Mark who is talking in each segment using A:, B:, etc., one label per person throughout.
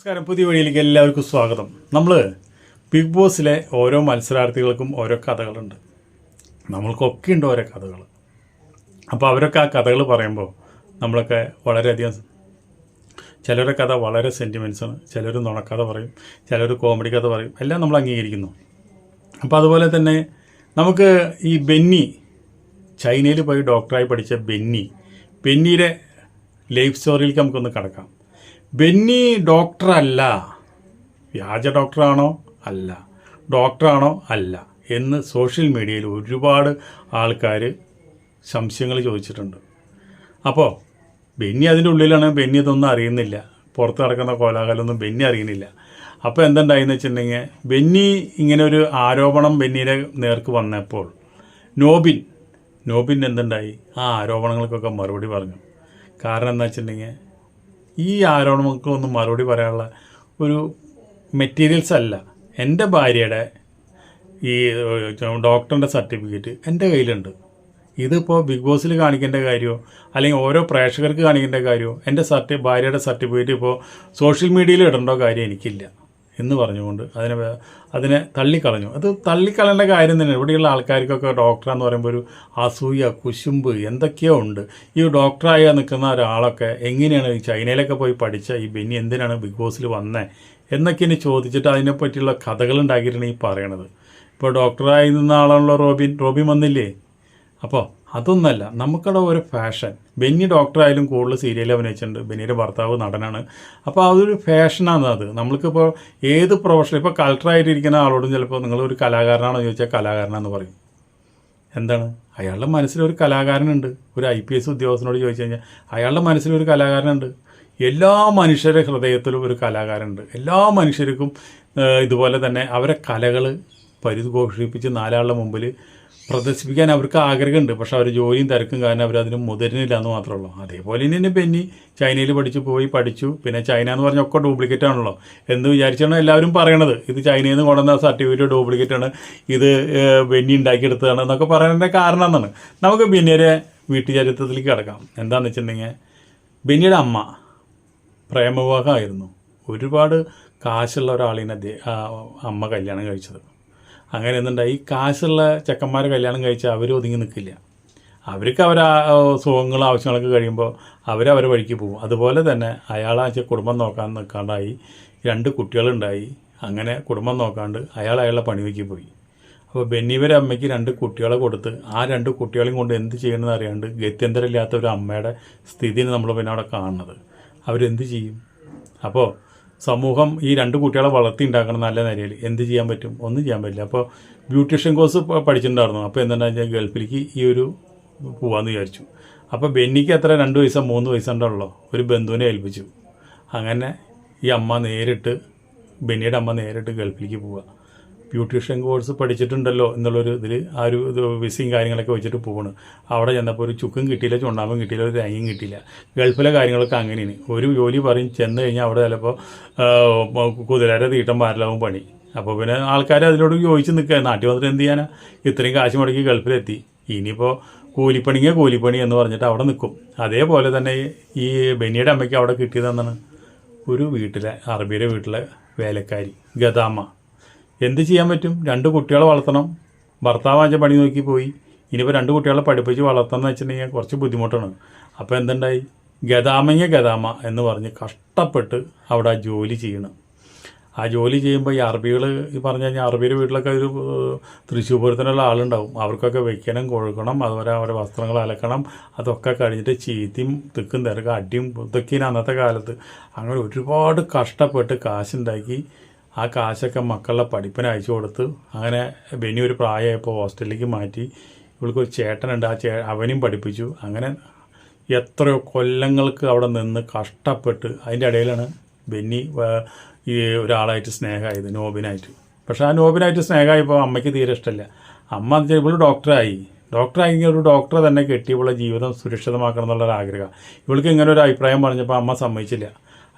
A: നമസ്കാരം. പുതിയ വഴിയിലേക്ക് എല്ലാവർക്കും സ്വാഗതം. നമ്മൾ ബിഗ് ബോസിലെ ഓരോ മത്സരാർത്ഥികൾക്കും ഓരോ കഥകളുണ്ട്. നമ്മൾക്കൊക്കെ ഉണ്ട് ഓരോ കഥകൾ അപ്പോൾ അവരൊക്കെ ആ കഥകൾ പറയുമ്പോൾ നമ്മളൊക്കെ വളരെയധികം ചിലരുടെ കഥ വളരെ സെന്റിമെൻസാണ് ചിലർ നുണക്കഥ പറയും. ചിലർ കോമഡി കഥ പറയും. എല്ലാം നമ്മൾ അംഗീകരിക്കുന്നു. അപ്പോൾ അതുപോലെ തന്നെ നമുക്ക് ഈ ബെന്നി ചൈനയിൽ പോയി ഡോക്ടറായി പഠിച്ച ബെന്നി ബെന്നിയുടെ ലൈഫ് സ്റ്റോറിയിലേക്ക് നമുക്കൊന്ന് കടക്കാം. ബെന്നി ഡോക്ടറല്ല. വ്യാജ ഡോക്ടറാണോ? അല്ല. ഡോക്ടറാണോ? അല്ല. എന്ന് സോഷ്യൽ മീഡിയയിൽ ഒരുപാട് ആൾക്കാർ സംശയങ്ങൾ ചോദിച്ചിട്ടുണ്ട്. അപ്പോൾ ബെന്നി അതിന്റെ ഉള്ളിലാണ്. ബെന്നി ഇതൊന്നും അറിയുന്നില്ല. പുറത്ത് നടക്കുന്ന കോലാഹലമൊന്നും ബെന്നി അറിയുന്നില്ല. അപ്പോൾ എന്തുണ്ടായെന്ന് വെച്ചിട്ടുണ്ടെങ്കിൽ ബെന്നി ഇങ്ങനെ ഒരു ആരോപണം ബെന്നിയുടെ നേർക്ക് വന്നപ്പോൾ നോബിൻ നോബിൻ എന്തുണ്ടായി? ആ ആരോപണങ്ങൾക്കൊക്കെ മറുപടി പറഞ്ഞു. കാരണം എന്താ വെച്ചിട്ടുണ്ടെങ്കിൽ ഈ ആരോപണങ്ങൾക്കൊന്നും മറുപടി പറയാനുള്ള ഒരു മെറ്റീരിയൽസ് അല്ല. എന്റെ ഭാര്യയുടെ ഈ ഡോക്ടറിന്റെ സർട്ടിഫിക്കറ്റ് എന്റെ കയ്യിലുണ്ട്. ഇതിപ്പോൾ ബിഗ് ബോസിൽ കാണിക്കേണ്ട കാര്യമോ അല്ലെങ്കിൽ ഓരോ പ്രേക്ഷകർക്ക് കാണിക്കേണ്ട കാര്യമോ എന്റെ സർട്ടി ഭാര്യയുടെ സർട്ടിഫിക്കറ്റ് ഇപ്പോൾ സോഷ്യൽ മീഡിയയിൽ ഇടേണ്ട കാര്യം എനിക്കില്ല. എന്ന് പറഞ്ഞുകൊണ്ട് അതിനെ അതിനെ തള്ളിക്കളഞ്ഞു. അത് തള്ളിക്കളയേണ്ട കാര്യം തന്നെ ഇവിടെയുള്ള ആൾക്കാർക്കൊക്കെ ഡോക്ടറാന്ന് പറയുമ്പോൾ ഒരു അസൂയ കുശുമ്പ് എന്തൊക്കെയോ ഉണ്ട്. ഈ ഡോക്ടറായി നിൽക്കുന്ന ഒരാളൊക്കെ എങ്ങനെയാണ് ഈ ചൈനയിലൊക്കെ പോയി പഠിച്ച ഈ ബെന്നി എന്തിനാണ് ബിഗ് ബോസിൽ വന്നേ എന്നൊക്കെ ഇനി ചോദിച്ചിട്ട് അതിനെപ്പറ്റിയുള്ള കഥകൾ ഉണ്ടാക്കിയിട്ടാണ് ഈ പറയണത്. ഇപ്പോൾ ഡോക്ടറായി നിന്ന ആളാണല്ലോ റോബിൻ. റോബിൻ വന്നില്ലേ? അപ്പോൾ അതൊന്നല്ല നമുക്കവിടെ ഒരു ഫാഷൻ. ബെന്നി ഡോക്ടറായാലും കൂടുതൽ സീരിയൽ അഭിനയിച്ചിട്ടുണ്ട്. ബെന്നിയുടെ ഭർത്താവ് നടനാണ്. അപ്പോൾ അതൊരു ഫാഷനാണ് അത്. നമ്മൾക്കിപ്പോൾ ഏത് പ്രൊഫഷൻ ഇപ്പോൾ കളക്ടറായിട്ടിരിക്കുന്ന ആളോടും ചിലപ്പോൾ നിങ്ങളൊരു കലാകാരനാണോ ചോദിച്ചാൽ കലാകാരനാണെന്ന് പറയും. എന്താണ്? അയാളുടെ മനസ്സിലൊരു കലാകാരനുണ്ട്. ഒരു ഐ പി എസ് ഉദ്യോഗസ്ഥനോട് ചോദിച്ചു കഴിഞ്ഞാൽ അയാളുടെ മനസ്സിലൊരു കലാകാരനുണ്ട്. എല്ലാ മനുഷ്യരുടെ ഹൃദയത്തിലും ഒരു കലാകാരനുണ്ട്. എല്ലാ മനുഷ്യർക്കും ഇതുപോലെ തന്നെ അവരെ കലകൾ പരിഘോഷിപ്പിച്ച് നാലാളുടെ മുമ്പിൽ പ്രദർശിപ്പിക്കാൻ അവർക്ക് ആഗ്രഹമുണ്ട്. പക്ഷെ അവർ ജോലിയും തിരക്കും കാരണം അവർ അതിന് മുതിരുന്നില്ല എന്ന് മാത്രമേ ഉള്ളൂ. അതേപോലെ തന്നെ പെന്നി ചൈനയിൽ പഠിച്ചു പോയി പഠിച്ചു. പിന്നെ ചൈന എന്ന് പറഞ്ഞാൽ ഒക്കെ ഡ്യൂപ്ലിക്കേറ്റ് ആണല്ലോ. എന്ന് വിചാരിച്ചാണ് എല്ലാവരും പറയണത്. ഇത് ചൈനയിൽ നിന്ന് കൊണ്ടുവന്ന സർട്ടിഫിക്കറ്റ് ഡ്യൂപ്ലിക്കേറ്റ് ആണ്. ഇത് ബെന്നി ഉണ്ടാക്കിയെടുത്തതാണ് എന്നൊക്കെ പറയുന്നതിന്റെ കാരണം എന്നാണ് നമുക്ക് ബെന്നിയുടെ വീട്ടുചരിത്രത്തിലേക്ക് കിടക്കാം. എന്താണെന്ന് വെച്ചിട്ടുണ്ടെങ്കിൽ ബെന്നിയുടെ അമ്മ പ്രേമവിവാഹമായിരുന്നു. ഒരുപാട് കാശുള്ള ഒരാളിനെ അമ്മ കല്യാണം കഴിച്ചത്. അങ്ങനെ എന്തുണ്ടായി? ഈ കാശുള്ള ചെക്കന്മാരെ കല്യാണം കഴിച്ചാൽ അവർ ഒതുങ്ങി നിൽക്കില്ല. അവർക്ക് അവർ സുഖങ്ങളും ആവശ്യങ്ങളൊക്കെ കഴിയുമ്പോൾ അവരവരെ വഴിക്ക് പോകും. അതുപോലെ തന്നെ അയാൾ ആ കുടുംബം നോക്കാൻ നിൽക്കാണ്ടായി. രണ്ട് കുട്ടികളുണ്ടായി. അങ്ങനെ കുടുംബം നോക്കാണ്ട് അയാൾ അയാളുടെ പണിവയ്ക്ക് പോയി. അപ്പോൾ ബെന്നിവരെ അമ്മയ്ക്ക് രണ്ട് കുട്ടികളെ കൊടുത്ത് ആ രണ്ട് കുട്ടികളെയും കൊണ്ട് എന്ത് ചെയ്യണമെന്ന് അറിയാണ്ട് ഗത്യന്തരമില്ലാത്ത ഒരു അമ്മയുടെ സ്ഥിതിയാണ് നമ്മൾ പിന്നെ അവിടെ കാണുന്നത്. അവരെന്ത് ചെയ്യും? അപ്പോൾ സമൂഹം ഈ രണ്ട് കുട്ടികളെ വളർത്തി ഉണ്ടാക്കണം നല്ല നിലയിൽ. എന്ത് ചെയ്യാൻ പറ്റും? ഒന്നും ചെയ്യാൻ പറ്റില്ല. അപ്പോൾ ബ്യൂട്ടീഷ്യൻ കോഴ്സ് പഠിച്ചിട്ടുണ്ടായിരുന്നു. അപ്പോൾ എന്താണെന്ന് വെച്ചാൽ ഗൾഫിലേക്ക് ഈ ഒരു പോവാന്ന് വിചാരിച്ചു. അപ്പോൾ ബെന്നിക്ക് എത്ര? രണ്ട് വയസ്സോ മൂന്ന് വയസ്സുണ്ടല്ലോ ഒരു ബന്ധുവിനെ ഏൽപ്പിച്ചു. അങ്ങനെ ഈ അമ്മ നേരിട്ട് ബെന്നിയുടെ അമ്മ നേരിട്ട് ഗൾഫിലേക്ക് പോവുക ബ്യൂട്ടീഷ്യൻ കോഴ്സ് പഠിച്ചിട്ടുണ്ടല്ലോ എന്നുള്ളൊരു ഇതിൽ ആ ഒരു ഇത് വിസയും കാര്യങ്ങളൊക്കെ വെച്ചിട്ട് പോകണം അവിടെ ചെന്നപ്പോൾ ഒരു ചുക്കും കിട്ടിയില്ല ചുണ്ണാമ്പും കിട്ടിയില്ല ഒരു തേങ്ങയും കിട്ടിയില്ല. ഗൾഫിലെ കാര്യങ്ങളൊക്കെ അങ്ങനെയാണ്. ഒരു ജോലി പറയും ചെന്ന് കഴിഞ്ഞാൽ അവിടെ ചിലപ്പോൾ കുതിരയുടെ തീട്ടം പാരലാവും പണി. അപ്പോൾ പിന്നെ ആൾക്കാർ അതിനോട് യോജിച്ച് നിൽക്കുക നാട്ടിൽ വന്നിട്ട് എന്ത് ചെയ്യാനാ? ഇത്രയും കാശ് മുടക്കി ഗൾഫിലെത്തി. ഇനിയിപ്പോൾ കൂലിപ്പണിങ്ങേ കൂലിപ്പണി എന്ന് പറഞ്ഞിട്ട് അവിടെ നിൽക്കും അതേപോലെ തന്നെ ഈ ബെന്നിയുടെ അമ്മയ്ക്ക് അവിടെ കിട്ടിയതെന്നാണ് ഒരു വീട്ടിലെ അറബിയുടെ വീട്ടിലെ വേലക്കാരി ഗദാമ്മ എന്ത് ചെയ്യാൻ പറ്റും? രണ്ട് കുട്ടികളെ വളർത്തണം. ഭർത്താവ് ഭർത്താവാച്ച പണി നോക്കി പോയി. ഇനിയിപ്പോൾ രണ്ട് കുട്ടികളെ പഠിപ്പിച്ച് വളർത്തണം എന്ന് വെച്ചിട്ടുണ്ടെങ്കിൽ കുറച്ച് ബുദ്ധിമുട്ടാണ്. അപ്പോൾ എന്തുണ്ടായി? ഗതാമയ്യ ഗതാമ എന്ന് പറഞ്ഞ് കഷ്ടപ്പെട്ട് അവിടെ ജോലി ചെയ്യണം. ആ ജോലി ചെയ്യുമ്പോൾ ഈ അറബികൾ ഈ പറഞ്ഞു കഴിഞ്ഞാൽ അറബിയുടെ വീട്ടിലൊക്കെ ഒരു തൃശ്ശൂർ പൂരത്തിനുള്ള ആളുണ്ടാവും. അവർക്കൊക്കെ വെക്കണം കൊഴുക്കണം അതുപോലെ അവരുടെ വസ്ത്രങ്ങൾ അലക്കണം അതൊക്കെ കഴിഞ്ഞിട്ട് ചീത്തയും തിക്കും തിരക്കും അടിയും ഇതൊക്കെയാണ് അന്നത്തെ കാലത്ത്. അങ്ങനെ ഒരുപാട് കഷ്ടപ്പെട്ട് കാശുണ്ടാക്കി ആ കാശൊക്കെ മക്കളുടെ പഠിപ്പിന് അയച്ചു കൊടുത്ത് അങ്ങനെ ബെനി ഒരു പ്രായമായപ്പോൾ ഹോസ്റ്റലിലേക്ക് മാറ്റി. ഇവൾക്ക് ഒരു ചേട്ടനുണ്ട്. ആ ചേ അവനും പഠിപ്പിച്ചു. അങ്ങനെ എത്രയോ കൊല്ലങ്ങൾക്ക് അവിടെ നിന്ന് കഷ്ടപ്പെട്ട് അതിന്റെ ഇടയിലാണ് ബെന്നി ഈ ഒരാളായിട്ട് സ്നേഹമായത് നോബിനായിട്ട്. പക്ഷെ ആ നോബിനായിട്ട് സ്നേഹമായപ്പോൾ അമ്മയ്ക്ക് തീരെ ഇഷ്ടമല്ല. അമ്മ എന്ന് വെച്ചാൽ ഇവൾ ഡോക്ടറായി. ഡോക്ടറായി ഒരു ഡോക്ടറെ തന്നെ കെട്ടി ജീവിതം സുരക്ഷിതമാക്കണം എന്നുള്ളൊരു ആഗ്രഹം ഇവൾക്ക് ഇങ്ങനെ ഒരു അഭിപ്രായം പറഞ്ഞപ്പോൾ അമ്മ സമ്മതിച്ചില്ല.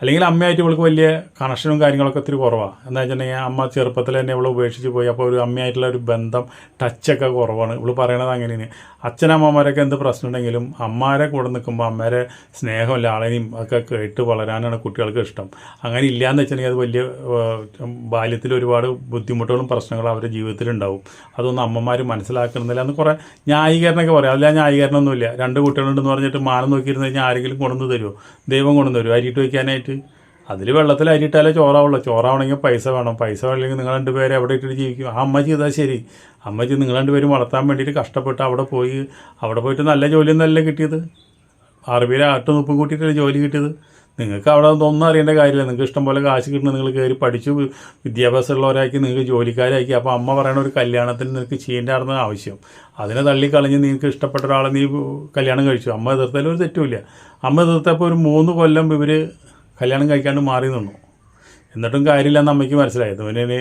A: അല്ലെങ്കിൽ അമ്മയായിട്ട് ഇവൾക്ക് വലിയ കണക്ഷനും കാര്യങ്ങളൊക്കെ ഒത്തിരി കുറവാണ് എന്താ വെച്ചിട്ടുണ്ടെങ്കിൽ അമ്മ ചെറുപ്പത്തിൽ തന്നെ ഇവളെ ഉപേക്ഷിച്ച് പോയി. അപ്പോൾ ഒരു അമ്മയായിട്ടുള്ള ഒരു ബന്ധം ടച്ചൊക്കെ കുറവാണ്. ഇവൾ പറയണത് അങ്ങനെയാണ്. അച്ഛനമ്മമാരൊക്കെ എന്ത് പ്രശ്നം ഉണ്ടെങ്കിലും അമ്മമാരെ കൂടെ നിൽക്കുമ്പോൾ അമ്മേരെ സ്നേഹം ലാളനയും ഒക്കെ കേട്ട് വളരാനാണ് കുട്ടികൾക്ക് ഇഷ്ടം. അങ്ങനെ ഇല്ലയെന്ന് വെച്ചിട്ടുണ്ടെങ്കിൽ അത് വലിയ ബാല്യത്തിൽ ഒരുപാട് ബുദ്ധിമുട്ടുകളും പ്രശ്നങ്ങളും അവരുടെ ജീവിതത്തിലുണ്ടാവും അതൊന്നും അമ്മമാർ മനസ്സിലാക്കുന്നില്ല. എന്ന് കുറേ ന്യായീകരണമൊക്കെ പറയാം. അതിലാ ന്യായീകരണമൊന്നുമില്ല. രണ്ട് കുട്ടികളുണ്ടെന്ന് പറഞ്ഞിട്ട് മാനം നോക്കിയിരുന്ന് കഴിഞ്ഞാൽ ആരെങ്കിലും കൊണ്ടുവന്ന് തരുമോ? ദൈവം കൊണ്ടുവന്ന് തരുമോ? അരിയിട്ട് വയ്ക്കാനായിട്ട് അതിൽ വെള്ളത്തിൽ അരിയിട്ടാലേ ചോറാവുള്ളൂ. ചോറാവണമെങ്കിൽ പൈസ വേണം. പൈസ വേണമെങ്കിൽ നിങ്ങൾ രണ്ടുപേരെ എവിടെ ഇട്ടിട്ട് ജീവിക്കും. ആ അമ്മ ചെയ്താൽ ശരി. അമ്മ ചെയ്ത് നിങ്ങൾ രണ്ടുപേരും വളർത്താൻ വേണ്ടിയിട്ട് കഷ്ടപ്പെട്ട് അവിടെ പോയി അവിടെ പോയിട്ട് നല്ല ജോലിയൊന്നല്ല കിട്ടിയത്? അറബിയിലെ ആട്ടും ഉപ്പും കൂട്ടിയിട്ടല്ലേ ജോലി കിട്ടിയത്? നിങ്ങൾക്ക് അവിടെ ഒന്നും അറിയേണ്ട കാര്യമില്ല. നിങ്ങൾക്ക് ഇഷ്ടം പോലെ കാശ് കിട്ടുന്ന നിങ്ങൾ കയറി പഠിച്ചു വിദ്യാഭ്യാസമുള്ളവരാക്കി നിങ്ങൾക്ക് ജോലിക്കാരാക്കി. അപ്പോൾ അമ്മ പറയണ ഒരു കല്യാണത്തിന് നിനക്ക് ചെയ്യേണ്ടായിരുന്ന ആവശ്യം. അതിനെ തള്ളിക്കളഞ്ഞ് നിങ്ങൾക്ക് ഇഷ്ടപ്പെട്ട ഒരാളെ നീ കല്യാണം കഴിച്ചു. അമ്മ എതിർത്താലും ഒരു തെറ്റുമില്ല. അമ്മ എതിർത്തപ്പോൾ ഒരു മൂന്ന് കൊല്ലം ഇവർ കല്യാണം കഴിക്കാണ്ട് മാറി നിന്നു. എന്നിട്ടും കാര്യമില്ലെന്ന് അമ്മയ്ക്ക് മനസ്സിലായത് പിന്നെ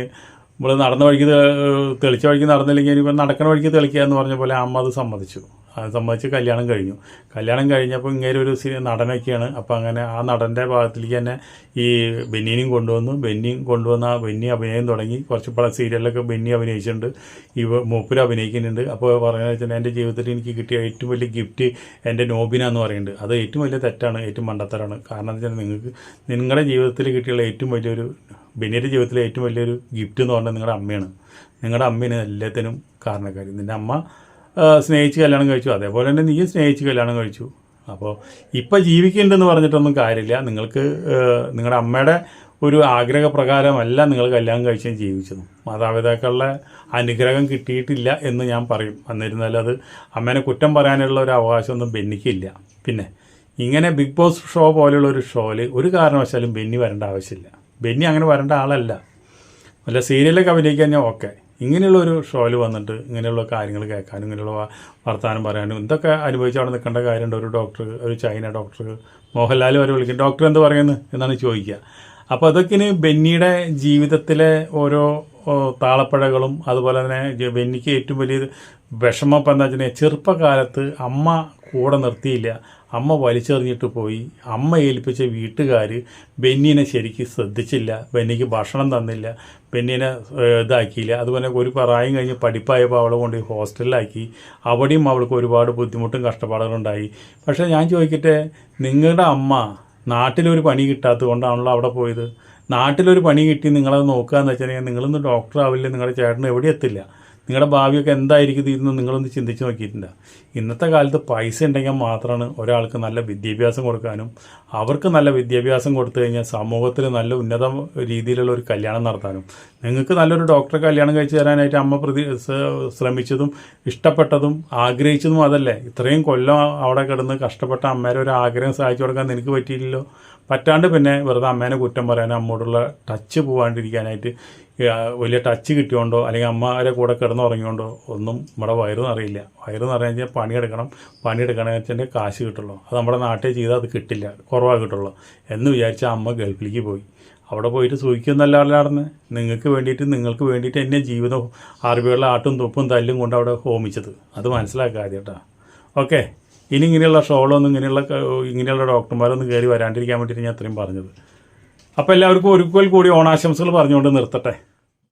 A: നമ്മൾ നടന്ന വഴിക്ക് തെളിച്ച വഴിക്ക് നടന്നില്ലെങ്കിൽ ഇനിയിപ്പോൾ നടക്കുന്ന വഴിക്ക് തെളിക്കുക എന്ന് പറഞ്ഞ പോലെ അമ്മ അത് സമ്മതിച്ചു. അത് സംബന്ധിച്ച് കല്യാണം കഴിഞ്ഞു. കല്യാണം കഴിഞ്ഞപ്പോൾ ഇങ്ങനെ ഒരു നടനൊക്കെയാണ്. അപ്പോൾ അങ്ങനെ ആ നടന്റെ ഭാഗത്തിലേക്ക് തന്നെ ഈ ബെന്നിനെയും കൊണ്ടുവന്നു. ബെന്നിയും കൊണ്ടുവന്ന ബെന്നി അഭിനയം തുടങ്ങി. കുറച്ച് പല സീരിയലിലൊക്കെ ബെന്നി അഭിനയിച്ചിട്ടുണ്ട്. ഇവ മൂപ്പര് അഭിനയിക്കുന്നുണ്ട്. അപ്പോൾ പറയുന്നത് വെച്ചാൽ എന്റെ ജീവിതത്തിൽ എനിക്ക് കിട്ടിയ ഏറ്റവും വലിയ ഗിഫ്റ്റ് എന്റെ നോബിന എന്ന് പറയുന്നുണ്ട്. അത് ഏറ്റവും വലിയ തെറ്റാണ് ഏറ്റവും മണ്ടത്തരാണ്. കാരണം എന്താ നിങ്ങൾക്ക് നിങ്ങളുടെ ജീവിതത്തിൽ കിട്ടിയുള്ള ഏറ്റവും വലിയൊരു ബെന്നിയുടെ ജീവിതത്തിലെ ഏറ്റവും വലിയൊരു ഗിഫ്റ്റ് എന്ന് പറഞ്ഞാൽ നിങ്ങളുടെ അമ്മയാണ്. നിങ്ങളുടെ അമ്മയാണ് എല്ലാത്തിനും കാരണക്കാരി. നിന്റെ അമ്മ സ്നേഹിച്ച് കല്യാണം കഴിച്ചു. അതേപോലെ തന്നെ നീ സ്നേഹിച്ച് കല്യാണം കഴിച്ചു. അപ്പോൾ ഇപ്പം ജീവിക്കുന്നുണ്ടെന്ന് പറഞ്ഞിട്ടൊന്നും കാര്യമില്ല. നിങ്ങൾക്ക് നിങ്ങളുടെ അമ്മയുടെ ഒരു ആഗ്രഹപ്രകാരമല്ല നിങ്ങൾ കല്യാണം കഴിച്ചും ജീവിച്ചതും. മാതാപിതാക്കളുടെ അനുഗ്രഹം കിട്ടിയിട്ടില്ല എന്ന് ഞാൻ പറയും. എന്നിരുന്നാലും അത് അമ്മേനെ കുറ്റം പറയാനുള്ള ഒരു അവകാശമൊന്നും ബെന്നിക്കില്ല. പിന്നെ ഇങ്ങനെ ബിഗ് ബോസ് ഷോ പോലെയുള്ള ഒരു ഷോയിൽ ഒരു കാരണവശാലും ബെന്നി വരേണ്ട ആവശ്യമില്ല. ബെന്നി അങ്ങനെ വരേണ്ട ആളല്ല. അല്ല സീരിയലൊക്കെ അഭിനയിക്കാൻ ഞാൻ ഓക്കെ. ഇങ്ങനെയുള്ള ഒരു ഷോയിൽ വന്നിട്ട് ഇങ്ങനെയുള്ള കാര്യങ്ങൾ കേൾക്കാനും ഇങ്ങനെയുള്ള വർത്തമാനം പറയാനും എന്തൊക്കെ അനുഭവിച്ച് അവിടെ നിൽക്കേണ്ട കാര്യമുണ്ട്? ഒരു ഡോക്ടർ ഒരു ചൈന ഡോക്ടർ മോഹൻലാൽ വരെ വിളിക്കും. ഡോക്ടർ എന്ത് പറയുന്നു? എന്നാണ് ചോദിക്കുക. അപ്പോൾ അതൊക്കെ ഇനി ബെന്നിയുടെ ജീവിതത്തിലെ ഓരോ താളപ്പഴകളും അതുപോലെ തന്നെ ബെന്നിക്ക് ഏറ്റവും വലിയ വിഷമം ഇപ്പം എന്താ വെച്ചിട്ടുണ്ടെങ്കിൽ ചെറുപ്പകാലത്ത് അമ്മ കൂടെ നിർത്തിയില്ല. അമ്മ വലിച്ചെറിഞ്ഞിട്ട് പോയി. അമ്മ ഏൽപ്പിച്ച വീട്ടുകാർ ബെന്നിനെ ശരിക്കും ശ്രദ്ധിച്ചില്ല. ബെന്നിക്ക് ഭക്ഷണം തന്നില്ല. ബെന്നിനെ ഇതാക്കിയില്ല. അതുപോലെ ഒരു പ്രായം കഴിഞ്ഞ് പഠിപ്പായപ്പോൾ അവളെ കൊണ്ട് ഹോസ്റ്റലിലാക്കി. അവിടെയും അവൾക്ക് ഒരുപാട് ബുദ്ധിമുട്ടും കഷ്ടപ്പാടുകളുണ്ടായി പക്ഷേ ഞാൻ ചോദിക്കട്ടെ നിങ്ങളുടെ അമ്മ നാട്ടിലൊരു പണി കിട്ടാത്തത് കൊണ്ടാണല്ലോ അവിടെ പോയത്? നാട്ടിലൊരു പണി കിട്ടി നിങ്ങളത് നോക്കുക എന്ന് വെച്ചാൽ നിങ്ങളൊന്ന് ഡോക്ടർ ആവില്ല നിങ്ങളുടെ ചേട്ടൻ എവിടെ എത്തില്ല. നിങ്ങളുടെ ഭാവിയൊക്കെ എന്തായിരിക്കും ഇതെന്ന് നിങ്ങളൊന്ന് ചിന്തിച്ച് നോക്കിയിട്ടില്ല ഇന്നത്തെ കാലത്ത് പൈസ ഉണ്ടെങ്കിൽ മാത്രമാണ് ഒരാൾക്ക് നല്ല വിദ്യാഭ്യാസം കൊടുക്കാനും അവർക്ക് നല്ല വിദ്യാഭ്യാസം കൊടുത്തു കഴിഞ്ഞാൽ സമൂഹത്തിൽ നല്ല ഉന്നത രീതിയിലുള്ള ഒരു കല്യാണം നടത്താനും. നിങ്ങൾക്ക് നല്ലൊരു ഡോക്ടറെ കല്യാണം കഴിച്ചു തരാനായിട്ട് അമ്മ പ്രതി ശ്രമിച്ചതും ഇഷ്ടപ്പെട്ടതും ആഗ്രഹിച്ചതും അതല്ലേ? ഇത്രയും കൊല്ലം അവിടെ കിടന്ന് കഷ്ടപ്പെട്ട അമ്മേരെ ഒരു ആഗ്രഹം സഹായിച്ചു കൊടുക്കാൻ നിനക്ക് പറ്റിയില്ലല്ലോ. പറ്റാണ്ട് പിന്നെ വെറുതെ അമ്മേനെ കുറ്റം പറയാനും അമ്മോടുള്ള ടച്ച് പോകാണ്ടിരിക്കാനായിട്ട് വലിയ ടച്ച് കിട്ടിയോണ്ടോ അല്ലെങ്കിൽ അമ്മമാരെ കൂടെ കിടന്നുറങ്ങിയോണ്ടോ ഒന്നും നമ്മുടെ വയറ് അറിയില്ല വയറ് നിറഞ്ഞു കഴിഞ്ഞാൽ പണിയെടുക്കണം. പണിയെടുക്കണമെന്ന് വെച്ചാൽ കാശ് കിട്ടുള്ളൂ. അത് നമ്മുടെ നാട്ടിൽ ചെയ്താൽ അത് കിട്ടില്ല. കുറവാ കിട്ടുള്ളൂ. എന്ന് വിചാരിച്ച അമ്മ ഗൾഫിലേക്ക് പോയി. അവിടെ പോയിട്ട് സൂഹിക്കുന്നല്ല നടന്ന് നിങ്ങൾക്ക് വേണ്ടിയിട്ട് നിങ്ങൾക്ക് വേണ്ടിയിട്ട് എന്നെ ജീവിതം അറിവുകളിലെ ആട്ടും തുപ്പും തല്ലും കൊണ്ട് അവിടെ ഹോമിച്ചത്. അത് മനസ്സിലാക്കാതെ കേട്ടോ. ഓക്കെ. ഇനി ഇങ്ങനെയുള്ള ഷോകളൊന്നും ഇങ്ങനെയുള്ള ഇങ്ങനെയുള്ള ഡോക്ടർമാരൊന്നും കയറി വരാണ്ടിരിക്കാൻ വേണ്ടിയിട്ട് ഞാൻ അത്രയും പറഞ്ഞത്. അപ്പോൾ എല്ലാവർക്കും ഒരിക്കൽ കൂടി ഓണാശംസകൾ പറഞ്ഞുകൊണ്ട് നിർത്തട്ടെ.